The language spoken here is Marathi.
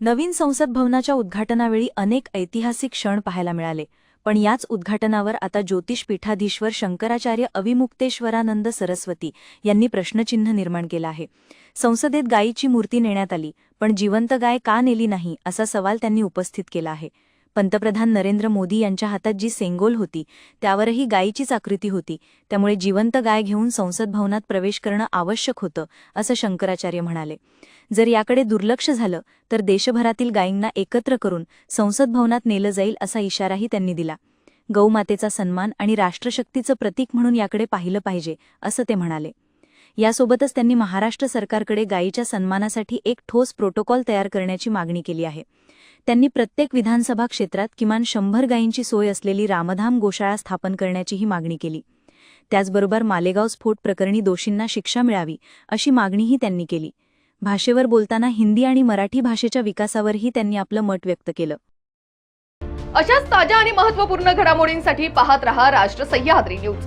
नवीन संसद भवनाच्या उद्घाटनावेळी अनेक ऐतिहासिक क्षण पाहायला मिळाले. पण याच उद्घाटनावर आता ज्योतिष पीठाधीश्वर शंकराचार्य अविमुक्तेश्वरानंद सरस्वती यांनी प्रश्नचिन्ह निर्माण केलं आहे. संसदेत गायीची मूर्ती नेण्यात आली पण जिवंत गाय का नेली नाही असा सवाल त्यांनी उपस्थित केला आहे. पंतप्रधान नरेंद्र मोदी यांच्या हातात जी सेंगोल होती त्यावरही गायीचीच आकृती होती. त्यामुळे जिवंत गाय घेऊन संसद भवनात प्रवेश करणं आवश्यक होतं असं शंकराचार्य म्हणाले. जर याकडे दुर्लक्ष झालं तर देशभरातील गायींना एकत्र करून संसद भवनात नेलं जाईल असा इशाराही त्यांनी दिला. गौमातेचा सन्मान आणि राष्ट्रशक्तीचं प्रतीक म्हणून याकडे पाहिलं पाहिजे असं ते म्हणाले. यासोबतच त्यांनी महाराष्ट्र सरकारकडे गायीच्या सन्मानासाठी एक ठोस प्रोटोकॉल तयार करण्याची मागणी केली आहे. त्यांनी प्रत्येक विधानसभा क्षेत्रात किमान शंभर गायींची सोय असलेली रामधाम गोशाळा स्थापन करण्याचीही मागणी केली. त्याचबरोबर मालेगाव स्फोट प्रकरणी दोषींना शिक्षा मिळावी अशी मागणीही त्यांनी केली. भाषेवर बोलताना हिंदी आणि मराठी भाषेच्या विकासावरही त्यांनी आपलं मत व्यक्त केलं. अशाच ताज्या आणि महत्त्वपूर्ण घडामोडींसाठी पाहत रहा राष्ट्र सह्याद्री न्यूज.